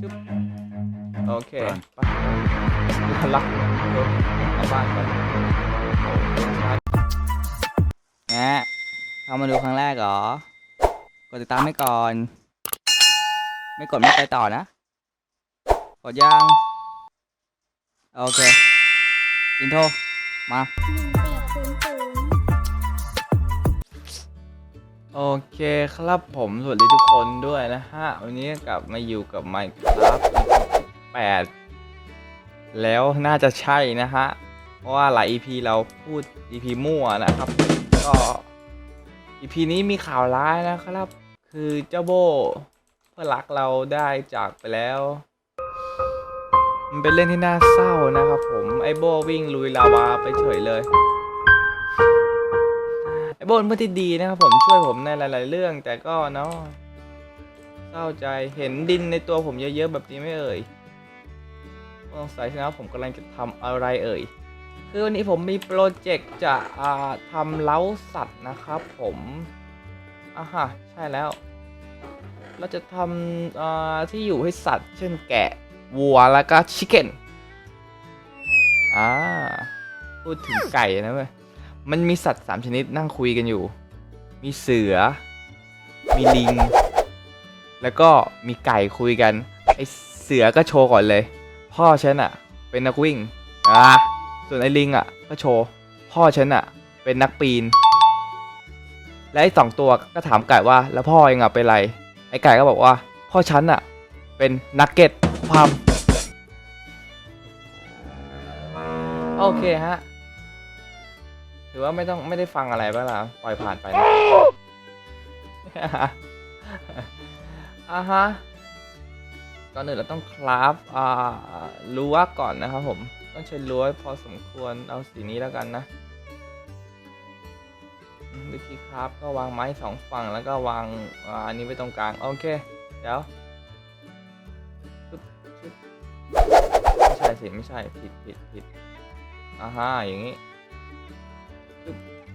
ชึบโอเคไปลักรถกลับบ้านกันแงะเข้ามาดูครั้งแรกเหรอ กดติดตามให้ก่อน ไม่กดไม่ไปต่อนะ กดยัง โอเค อินโทร มา โอเคครับผมสวัสดีทุกคนด้วยนะฮะ วันนี้กลับมาอยู่กับ Minecraft 8 แล้วน่าจะใช่นะฮะ เพราะว่าหลาย EP เราพูด EP มั่วนะครับ ก็ EP นี้มีข่าวร้ายนะครับ คือเจ้าโบเพื่อนรักเราได้จากไปแล้ว มันเป็นเรื่องที่น่าเศร้านะครับผมไอ้โบวิ่งลุยลาวาไปเฉยเลย ไอ้โบนเพื่อนที่ดีนะครับผมช่วยผมในหลาย ๆ เรื่อง แต่ก็เนาะเศร้าใจเห็นดินในตัวผมเยอะ ๆ แบบนี้ไม่เอ่ยสงสัยนะผมกำลังจะทำอะไรเอ่ยคือวันนี้ผมมีโปรเจกต์จะทำเล้าสัตว์นะครับผมอะฮะใช่แล้ว เราจะทำที่อยู่ให้สัตว์ เช่นแกะวัวแล้วก็ชิคเก้นอ่าพูดถึงไก่นะเว้ย มันมีสัตว์สามชนิดนั่งคุยกันอยู่ มีเสือ มีลิง แล้วก็มีไก่คุยกัน ไอเสือก็โชว์ก่อนเลย พ่อฉันอะเป็นนักวิ่ง อ่าส่วนไอลิงอะก็โชว์ พ่อฉันอะเป็นนักปีน และไอสองตัวก็ถามไก่ว่า แล้วพ่อเองอะเป็นไร ไอไก่ก็บอกว่า พ่อฉันอะเป็นนักเก็ตพัมโอเคฮะ ถือว่าไม่ต้องไม่ได้ฟังอะไรบ้างล่ะปล่อยผ่านไปนะอ่าฮะก่อนอื่นเราต้องคราฟอ่ารั้วก่อนนะครับผม ต้องใช้รั้วพอสมควรเอาสีนี้แล้วกันนะวิธีคราฟก็วางไม้สองฝั่งแล้วก็วางอ่าอันนี้ไว้ตรงกลาง โอเค เดี๋ยวไม่ใช่สิไม่ใช่ผิดผิดผิดอ่าฮะอย่างนี้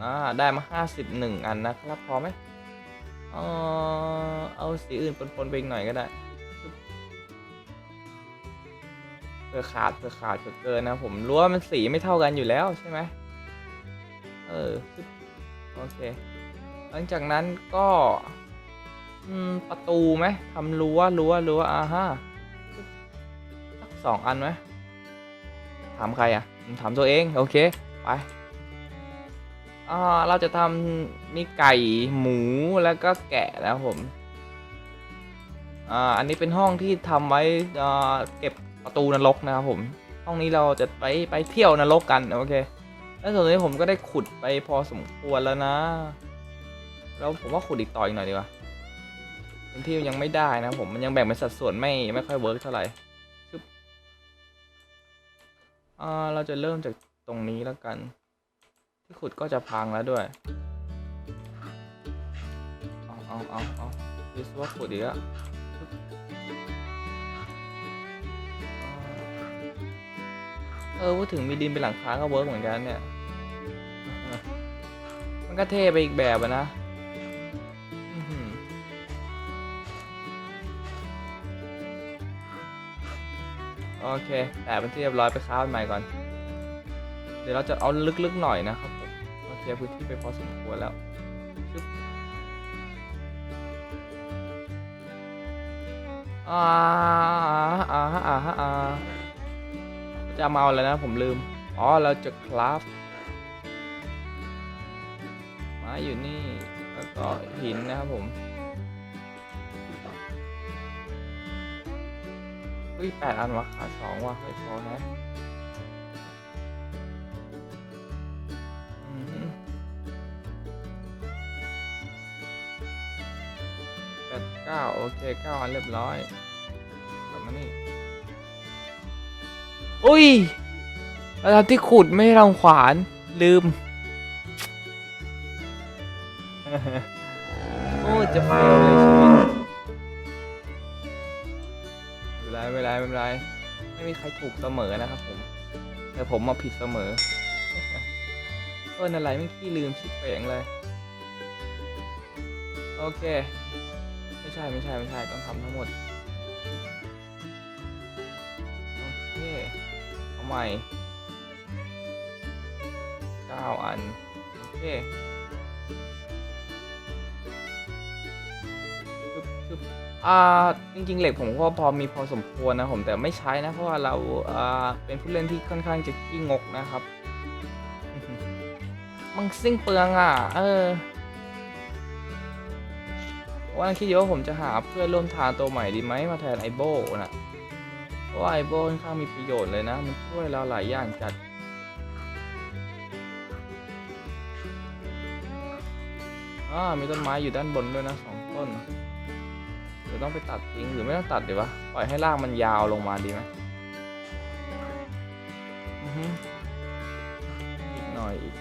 อ่าได้มาห้าสิบหนึ่งอันนะครับพอไหมเออเอาสีอื่นปนๆไปอีกหน่อยก็ได้เพื่อขาดเพื่อขาดเพื่อเกินนะผมรู้ว่ามันสีไม่เท่ากันอยู่แล้วใช่ไหมเออโอเค หลังจากนั้นก็ประตูไหมทำรั้วรั้วรั้วอ่าฮะสักสองอันไหมถามใครอะถามตัวเอง โอเค ไป อ่าเราจะทำมีไก่หมูแล้วก็แกะนะครับผมอ่าอันนี้เป็นห้องที่ทำไว้อ่าเก็บประตูนรกนะครับผม ห้องนี้เราจะไปไปเที่ยวนรกกันโอเค แล้วส่วนนี้ผมก็ได้ขุดไปพอสมควรแล้วนะ แล้วผมว่าขุดอีกต่ออีกหน่อยดีกว่าพื้นที่ยังไม่ได้นะผมมันยังแบ่งเป็นสัดส่วนไม่ไม่ค่อยเวิร์กเท่าไหร่ชึบอ่าเราจะเริ่มจากตรงนี้แล้วกัน ที่ขุดก็จะพังแล้วด้วย เอาเอาเอาเอาดิสว่าขุดอีกแล้วเออพูดถึงมีดินเป็นหลังคาก็เวิร์กเหมือนกันเนี่ย มันก็เท่ไปอีกแบบอะนะโอเคแต่เป็นที่เรียบร้อยไปค้าอันใหม่ก่อน เดี๋ยวเราจะเอาลึกๆหน่อยนะครับผมเราเคลียร์พื้นที่ไปพอสมควรแล้วอ่าอ่าอ่าอ่าอ่าจะมาเอาอะไรนะผมลืม อ๋อ เราจะคราฟไม้อยู่นี่ แล้วก็หินนะครับผมเฮ้ยแปดอันวะขาสองวะไม่พอแฮะ โอเคเก้าอันเรียบร้อยกลับมานี่อุ้ยเราทำที่ขุดไม่ได้ทำขวานลืม โอ้จะเฟลเลยชีวิตไม่เป็นไรไม่เป็นไรไม่เป็นไรไม่มีใครถูกเสมอนะครับผม แต่ผมมาผิดเสมอเอออะไรไม่งขี้ลืมชิดเป่งเลย โอเคไม่ ใช่ไม่ใช่ไม่ใช่ต้องทำทั้งหมด โอเค เอาใหม่เก้าอัน โอเคอ่าจริงๆ เหล็กผมก็พอมีพอสมควรนะผมแต่ไม่ใช้นะ เพราะว่าเราอ่าเป็นผู้เล่นที่ค่อนข้างจะขี้งกนะครับ มังซิ่งเปลืองอะ เออ ว่าคิดอยู่ว่าผมจะหาเพื่อนร่วมทางตัวใหม่ดีไหมมาแทนไอโบนะเพราะไอโบค่อนข้างมีประโยชน์เลยนะ มันช่วยเราหลายอย่างจัดอ่ามีต้นไม้อยู่ด้านบนด้วยนะสองต้นเดี๋ยวต้องไปตัดทิ้งหรือไม่ต้องตัดดีวะปล่อยให้รากมันยาวลงมาดีไหมอือฮึอีกหน่อยอีก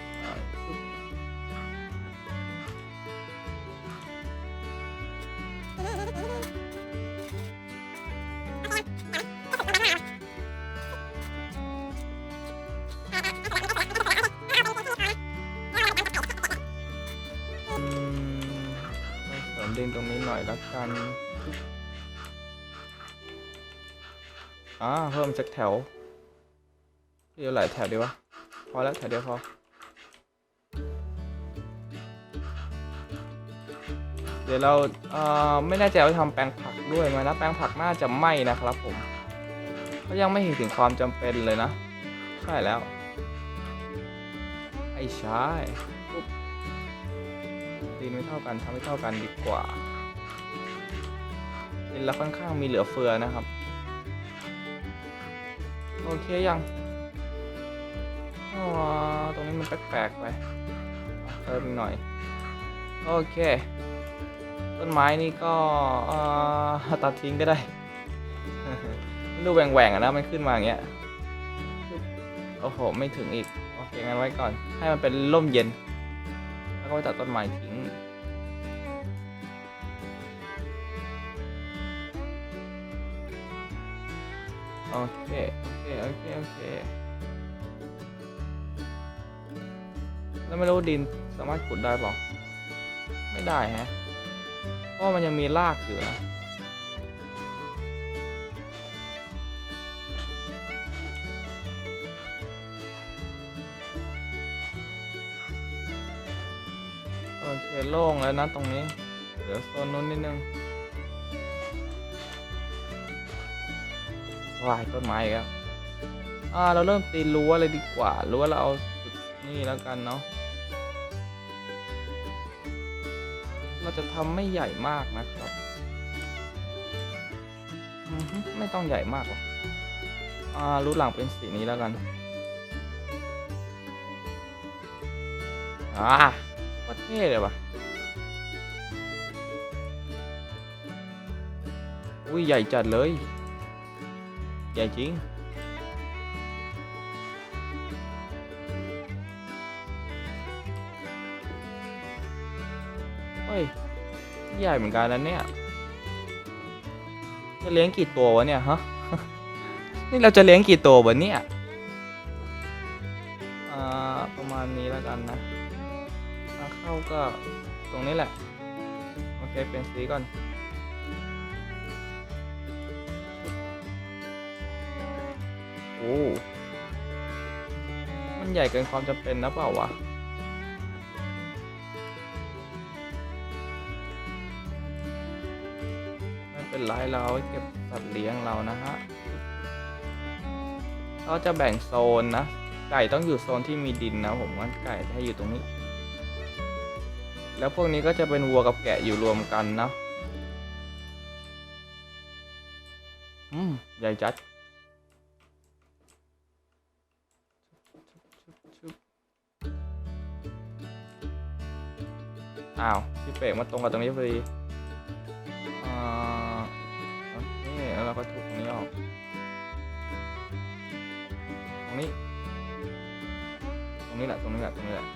เพิ่มสักแถวเดียวหลายแถวดีวะ พอแล้วแถวเดียวพอเดี๋ยวเราเอ่อไม่แน่ใจว่าทำแปลงผักด้วยไหมนะแปลงผักน่าจะไม่นะครับผมก็ยังไม่เห็นถึงความจำเป็นเลยนะ ใช่แล้ว ไอ้ช่ปุ๊บดินไม่เท่ากันทำไม่เท่ากันดีกว่าดินเราค่อนข้างมีเหลือเฟือนะครับ โอเคยังอ๋อตรงนี้มันแปลกๆไปเอาเติมหน่อย โอเค ต้นไม้นี่ก็อ่อตัดทิ้งก็ได้มันดูแหว่งๆอะนะมันขึ้นมาอย่างเงี้ย โอ้โห ไม่ถึงอีก โอเคงั้นไว้ก่อน ให้มันเป็นร่มเย็น แล้วก็ไปตัดต้นไม้ทิ้ง โอเค โอเค โอเค โอเค แล้วไม่รู้ดินสามารถขุดได้ป่าไม่ได้ฮะ เพราะมันยังมีรากอยู่นะโอเคโล่งแล้วนะตรงนี้ เดี๋ยวโซนนู้นนิดนึง วายต้นไม้อีกแล้วอ่าเราเริ่มตีรั้วเลยดีกว่ารั้วเราเอาสุดนี่แล้วกันเนาะเราจะทำไม่ใหญ่มากนะครับไม่ต้องใหญ่มากหรอกอ่ารูหลังเป็นสีนี้แล้วกันอ่าโคตรเท่เลยว่ะอุ้ยใหญ่จัดเลย ใหญ่จริง เฮ้ย ใหญ่เหมือนกันนะเนี่ย จะเลี้ยงกี่ตัววะเนี่ยฮะ นี่เราจะเลี้ยงกี่ตัววะเนี่ยอ่าประมาณนี้แล้วกันนะทางเข้าก็ตรงนี้แหละ โอเค เป็นสีก่อน อ้มันใหญ่เกินความจำเป็นนะเปล่าวะไม่เป็นไรเราเก็บสัตว์เลี้ยงเรานะฮะเราจะแบ่งโซนนะ ไก่ต้องอยู่โซนที่มีดินนะผมว่าไก่ให้อยู่ตรงนี้ แล้วพวกนี้ก็จะเป็นวัวกับแกะอยู่รวมกันนะอืมใหญ่จัด อ้าวพี่เปกมาตรงกับตรงนี้พอดีอ่าโอเคแล้วเราก็ถูกตรงนี้ออกตรงนี้ ตรงนี้แหละตรงนี้แหละตรงนี้แหละ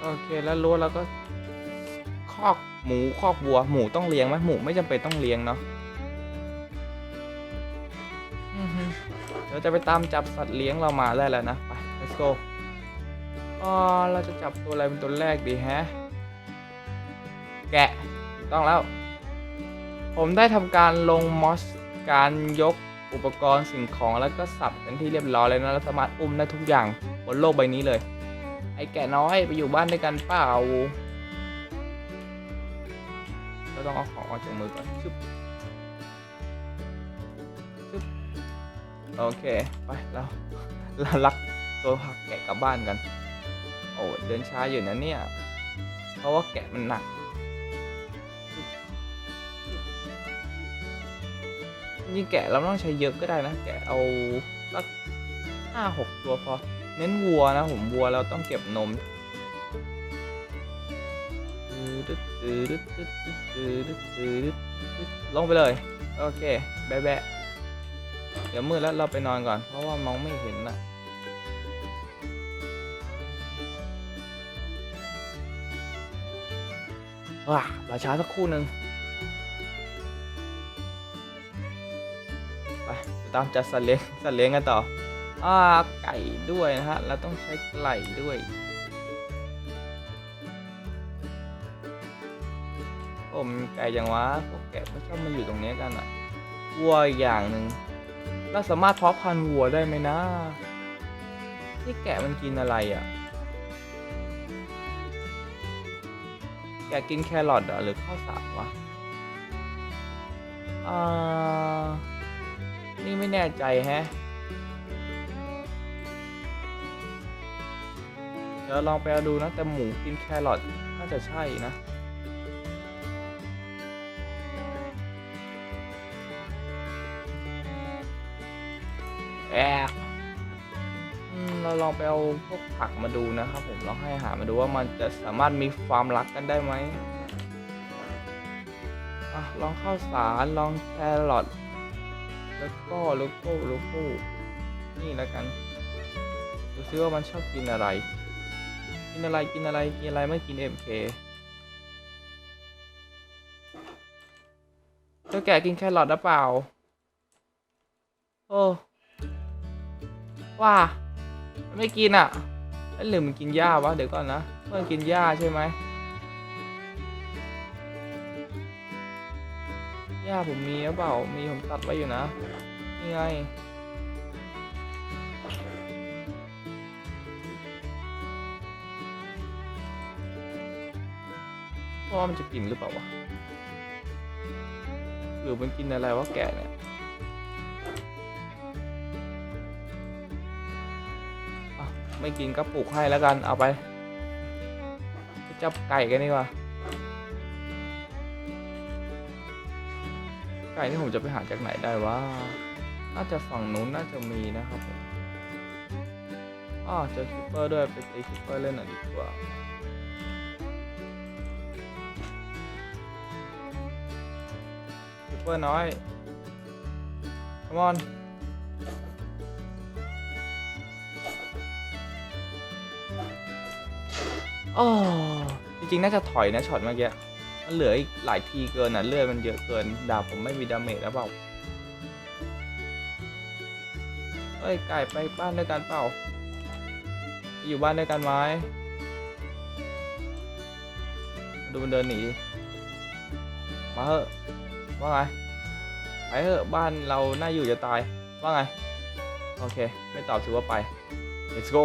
โอเคแล้วรั้วเราก็คอกหมูคอกวัว หมูต้องเลี้ยงไหมหมูไม่จำเป็นต้องเลี้ยงเนาะเดี๋ยวจะไปตามจับสัตว์เลี้ยงเรามาได้แล้วนะ ไป let's go ออเราจะจับตัวอะไรเป็นตัวแรกดีฮะ แกะต้องแล้ว ผมได้ทำการลงมอสการยกอุปกรณ์สิ่งของแล้วก็สับเป็นที่เรียบร้อยเลยนะเราสามารถอุ้มได้ทุกอย่างบนโลกใบนี้เลย ไอ้แกะน้อยไปอยู่บ้านด้วยกันเปล่าเราต้องเอาของออกจากมือก่อนชึบชึบโอเค ไปเราเราลักตัวผักแกะกลับบ้านกัน อ้เดินช้าอยู่นะเนี่ย เพราะว่าแกะมันหนัก จริงแกะเราต้องใช้เยอะก็ได้นะ แกะเอาสักห้าหกตัวพอ เน้นวัวนะผมวัวเราต้องเก็บนมลงไปเลย โอเค แบะแบะเดี๋ยวมืดแล้วเราไปนอนก่อน เพราะว่ามองไม่เห็นนะ ว้าเราช้าสักครู่หนึ่งไปตามจัดสัตว์เลี้ยงสัตว์เลี้ยงกันต่ออ่าไก่ด้วยนะฮะ เราต้องใช้ไก่ด้วย ผมไก่ยังวะพวกแกะไม่ชอบมาอยู่ตรงนี้กันอะวัวอีกอย่างหนึ่งเราสามารถเพาะพันธุ์วัวได้ไหมนะที่แกะมันกินอะไรอะ กกินแครอทหรือข้าวสารวะอ่านี่ไม่แน่ใจแฮะ เดี๋ยวลองไปเอาดูนะ แต่หมูกินแครอทน่าจะใช่นะแอบ เราลองไปเอาพวกผักมาดูนะครับผมลองให้หามาดูว่ามันจะสามารถมีความรักกันได้ไหมอะลองข้าวสารลองแครอทแล้วก็โลโก้โลโก้นี่แล้วกันดูซิว่ามันชอบกินอะไร กินอะไรกินอะไรกินอะไรไม่กิน MK เคเจ้าแก่กินแครอทหรือเปล่า โอ้ว่า ไม่กินอะเอ้ยหรือมันกินหญ้าวะเดี๋ยวก่อนนะเมื่อกินหญ้าใช่ไหมหญ้าผมมีหรือเปล่ามีผมตัดไว้อยู่นะนี่ไงว่ามันจะกินหรือเปล่าวะหรือมันกินอะไรวะแกเนี่ย ไม่กินก็ปลูกให้แล้วกันเอาไปจับไก่กันดีกว่า ไก่ที่ผมจะไปหาจากไหนได้วะน่าจะฝั่งนู้นน่าจะมีนะครับผมอ้าวเจอคิปเปอร์ด้วยไปตีคิปเปอร์เล่นหน่อยดีกว่าคิปเปอร์น้อย come on โอ้จริงๆ น่าจะถอยนะช็อตเมื่อกี้มันเหลืออีกหลายทีเกินอะเลือดมันเยอะเกิน ดาบผมไม่มีดาเมจแล้วเปล่าเอ้ยไก่ไปบ้านด้วยกันเปล่า อยู่บ้านด้วยกันไหมดูมันเดินหนีมาเหอะว่าไงไปเหอะบ้านเราน่าอยู่จะตายว่าไง โอเค ไม่ตอบถือว่าไป let's go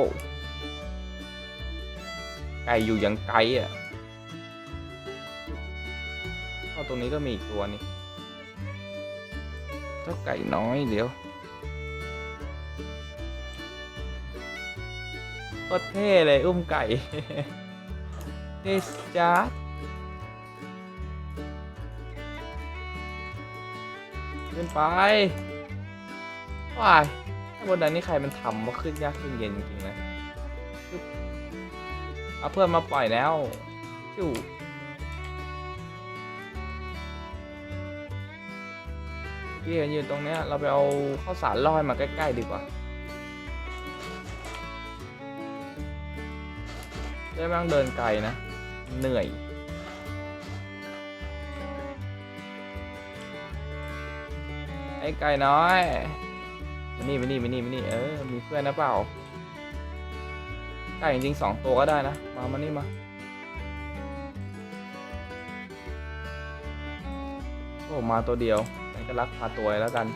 ไก่อยู่อยังไกลอะข้าตรงนี้ก็มีอีกตัวนี่เจ้าไก่น้อยเดี๋ยวโคตรเท่เลยอุ้มไก่เทสจ้าดขึ้นไปว้ายบนนั้นนี่ใครมันทำว่าขึ้นยากขึ้นเย็นจริงๆเลยปึ๊บ เอาเพื่อนมาปล่อยแล้วชิวพี่เห็นอยู่ตรงเนี้ยเราไปเอาข้าวสารล่อยมาใกล้ ๆ ดีกว่าได้ไม่ต้องเดินไกลนะ เหนื่อยไอ้ไก่น้อยมานี่มานี่มานี่มานี่เออ มีเพื่อนนะเปล่า ไก่จริงๆสองตัวก็ได้นะ มามานี่มา โอ้ มาตัวเดียวยังก็ลักพาตัวแล้วกัน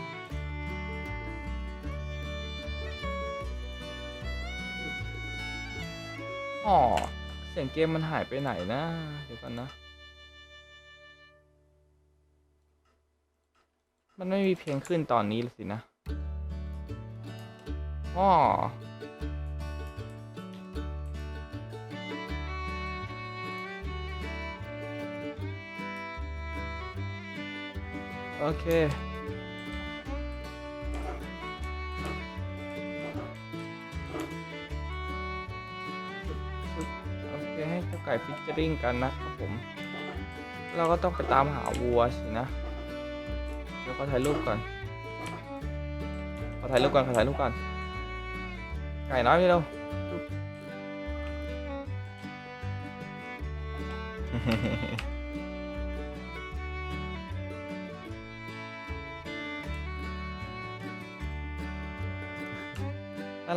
อ๋อ เสียงเกมมันหายไปไหนนะ เดี๋ยวก่อนนะ มันไม่มีเพลงขึ้นตอนนี้เลยสินะ อ๋อ โอเค โอเค ให้เจ้าไก่ฟิชเจอริงกันนะครับผม เราก็ต้องไปตามหาวัวสินะ เดี๋ยวขอถ่ายรูปก่อน ขอถ่ายรูปก่อน ขอถ่ายรูปก่อน ไก่น้อยพี่เราน่า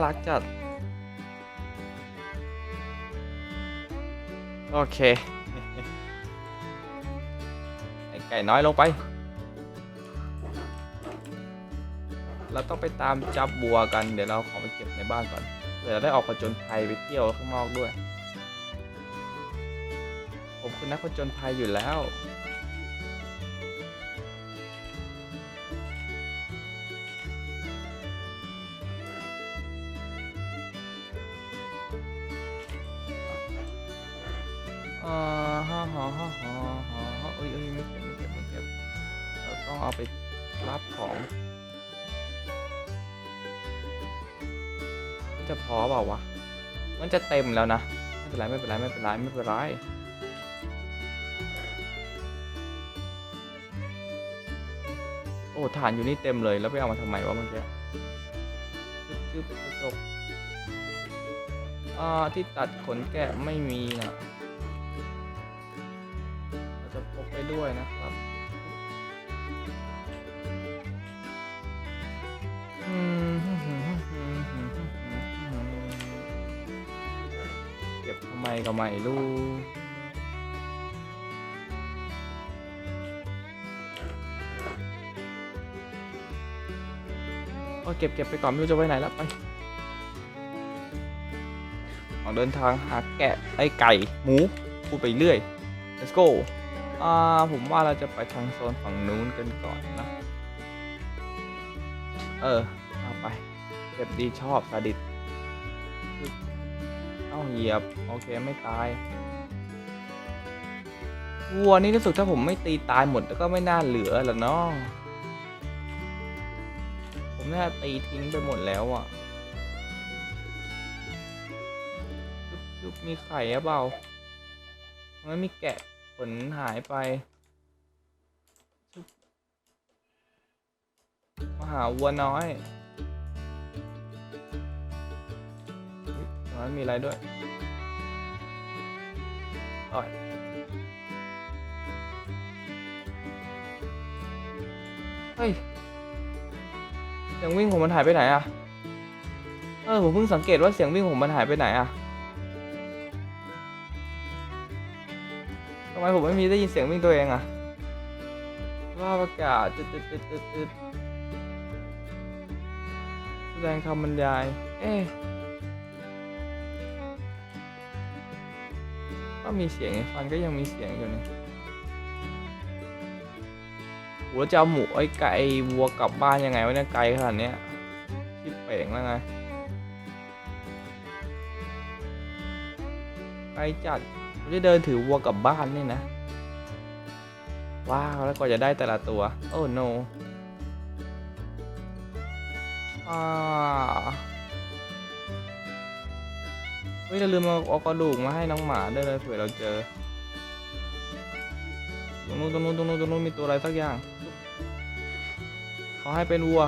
รักจัด โอเคไอไก่น้อยลงไป เราต้องไปตามจับบัวกัน เดี๋ยวเราขอไปเก็บในบ้านก่อนเผื่อเราได้ออกผจญภัยไปเที่ยวข้างนอกด้วย ผมคือนักผจญภัยอยู่แล้ว ฮ่าฮ่าฮ่าฮ่าฮ่าฮ่าเอ้ยเอ้ยไม่เก็บไม่เก็บไม่เก็บเราต้องเอาไปรับของมันจะพอเปล่าวะ มันจะเต็มแล้วนะ ไม่เป็นไรไม่เป็นไรไม่เป็นไรไม่เป็นไรโอ้ฐานอยู่นี่เต็มเลยแล้วไปเอามาทำไมวะเมื่อกี้ซึบจึ๊บกระจกอ่าที่ตัดขนแกะไม่มีนะ ก็ไมก็ไม่รู้โอเก็บเก็บไปก่อนไม่รู้จะไปไหนแล้วไปออกเดินทางหาแกะไอไก่หมูพูดไปเรื่อย let's go อ่าผมว่าเราจะไปทางโซนฝั่งนู้นกันก่อนนะ เออเอาไปเก็บดีชอบสาดิต เหยียบ โอเคไม่ตายวัวนี่รู้สึกถ้าผมไม่ตีตายหมดแล้วก็ไม่น่าเหลือแล้วเนาะผมน่าตีทิ้งไปหมดแล้วอะจุ๊บมีไข่เปล่ามันมีแกะขนหายไป มาหาวัวน้อยอุ๊ยตรงนั้นมีอะไรด้วย อ่อยเฮ้ยเสียงวิ่งผมมันหายไปไหนอะเออผมเพิ่งสังเกตว่าเสียงวิ่งผมมันหายไปไหนอะทำไมผมไม่มีได้ยินเสียงวิ่งตัวเองอะว่าประกาศตึ๊ดตึ๊ดตึ๊ดตึ๊ดตึ๊ดแสดงคำบรรยาย เอ๊ะ ก็มีเสียงไงฟันก็ยังมีเสียงอยู่นี่โหแล้วจะเอาหมูไอ้ไก่วัวกลับบ้านยังไงวะเนี่ยไกลขนาดเนี้ยชิบเป่งแล้วไงไกลจัดจะเดินถือวัวกลับบ้านนี่นะ ว้าวแล้วกว่าจะได้แต่ละตัว โอ้ no อ่า เฮ้ยเราลืมเอาเอากระดูกมาให้น้องหมาด้วยเลยเผื่อเราเจอตรงนู้นตรงนู้นตรงนู้นตรงนู้นมีตัวอะไรสักอย่างเขอให้เป็นวัว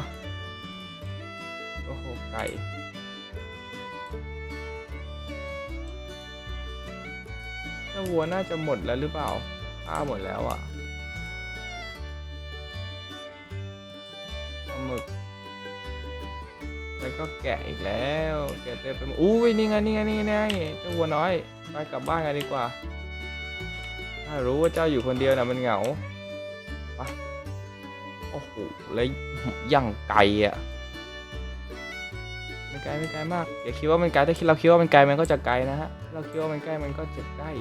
โอ้โหไก่ถ้าวัวน่าจะหมดแล้วหรือเปล่าฆ่าหมดแล้วอะ ก็แกะอีกแล้วแกะเต็มไปหมดอุ้ยนี่ไงนี่ไงนี่ไงนี่ไงเจ้าวัวน้อยไปกลับบ้านกันดีกว่า ถ้ารู้ว่าเจ้าอยู่คนเดียวนะมันเหงาไปโอ้โหแล้วยังไกลอะไม่ไกลไม่ไกลมากอย่าคิดว่ามันไกลถ้าคิดเราคิดว่ามันไกลมันก็จะไกลนะฮะเราคิดว่ามันใกล้มันก็จะใกล้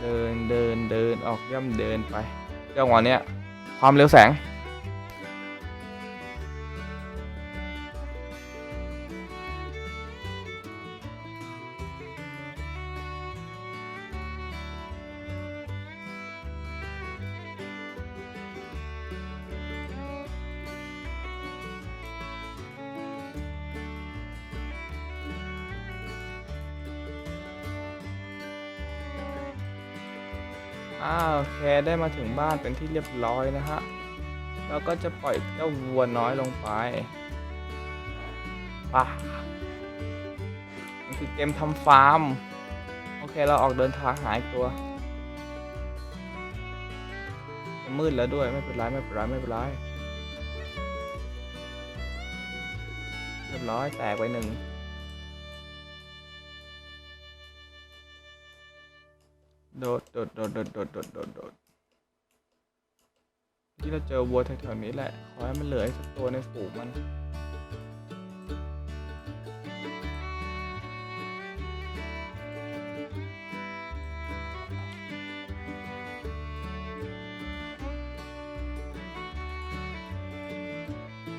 เดินเดินเดินออกย่ำเดินไปจังหวะเนี้ยความเร็วแสง อ้าวโอเคได้มาถึงบ้านเป็นที่เรียบร้อยนะฮะแล้วก็จะปล่อยเจ้าวัวน้อยลงไปป่ะมันคือเกมทำฟาร์ม โอเคเราออกเดินทางหายตัวจะมืดแล้วด้วยไม่เป็นไรไม่เป็นไรไม่เป็นไรเรียบร้อยแตกไปหนึ่ง ดโดดโดดโดดโดดโดดที่เราเจอวัวแถวๆนี้แหละ ขอให้มันเหลืออีกสักตัวในฝูงมัน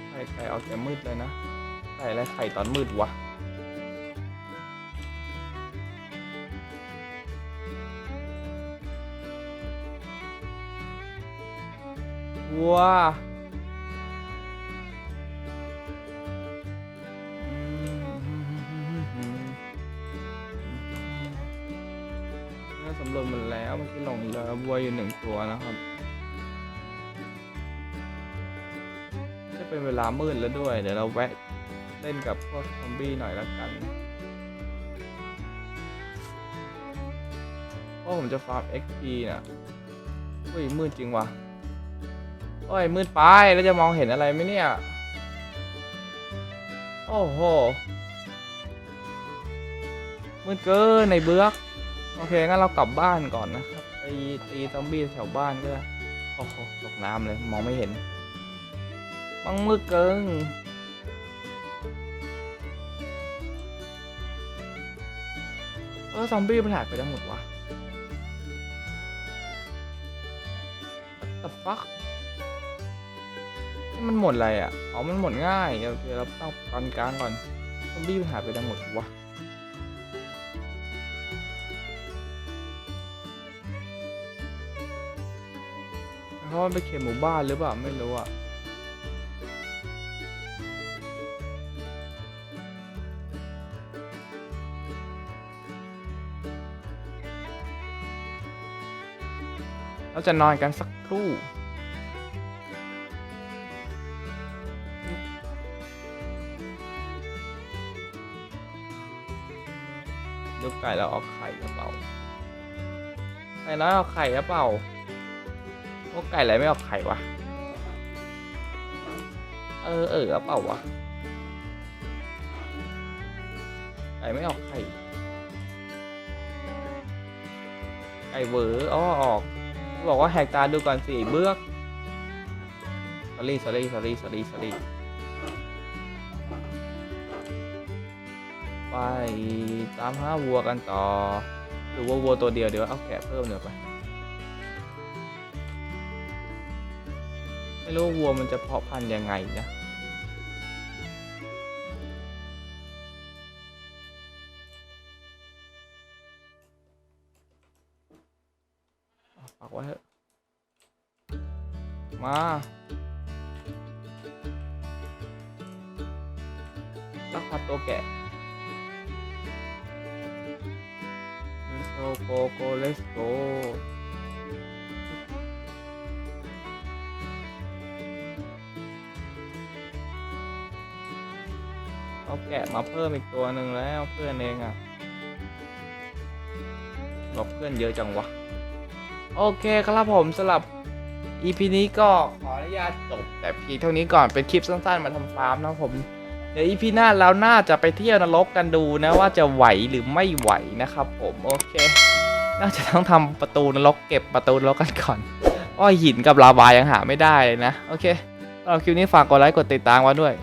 ไข่ไข่เอาแต่มืดเลยนะไข่อะไรไข่ตอนมืดวะ วัวเมื่อสำรวจหมดแล้วเมื่อกี้หลงเหลือวัวอยู่หนึ่งตัวนะครับ จะเป็นเวลามืดแล้วด้วย เดี๋ยวเราแวะเล่นกับพวกซอมบี้หน่อยละกันเพราะผมจะฟาร์ม XP น่ะเฮ้ยมืดจริงว่ะ โอ้ยมืดไปแล้วจะมองเห็นอะไรไหมเนี่ย โอ้โห มืดเกินในเบือกโอเคงั้นเรากลับบ้านก่อนนะครับไปตีซอมบี้แถวบ้านก็ได้โอ้โหตกน้ำเลยมองไม่เห็นมังมืดเกินเออซอมบี้มันหายไปทั้งหมดวะ What the fuck มันหมดอะไรอะอ๋อมันหมดง่ายโอเคเราต้องปันกลางก่อนซอมบี้มันหายไปทั้งหมดวะเพราะมันไปเขตหมู่บ้านหรือเปล่าไม่รู้อะเราจะนอนกันสักครู่ ไก่เราเอาไข่หรือเปล่าไก่น้อยเอาไข่หรือเปล่าพวกไก่อะไรไม่เอาไข่วะเออเออเอเปล่าวะไก่ไม่เอาไข่ไก่เวอร์อ้อออกบอกว่าแหกตาดูก่อนสิเบือก sorry sorry sorry sorry sorry ตามหาวัวกันต่อ หรือว่าวัวตัวเดียวเดี๋ยวเอาแกะเพิ่มเดี๋ยวไป ไม่รู้วัวมันจะเพาะพันธุ์ยังไงนะเอาปักไว้เถอะมาลักพาตัวแกะ go go go let's go เอาแกะมาเพิ่มอีกตัวหนึ่งแล้วเพื่อนเองอะบอกเพื่อนเยอะจังวะ โอเคครับผมสำหรับ EP นี้ก็ขออนุญาตจบแต่เพียงเท่านี้ก่อนเป็นคลิปสั้นๆมาทำฟาร์มนะผม เดี๋ยวอีพีหน้าเราน่าจะไปเที่ยวนรกกันดูนะว่าจะไหวหรือไม่ไหวนะครับ ผมโอเค น่าจะต้องทำประตูนรกเก็บประตูนรกกันก่อนอ้อยหินกับลาวายังหาไม่ได้เลยนะ โอเคเราคลิปนี้ฝากกดไลค์กดติดตามไว้ด้วย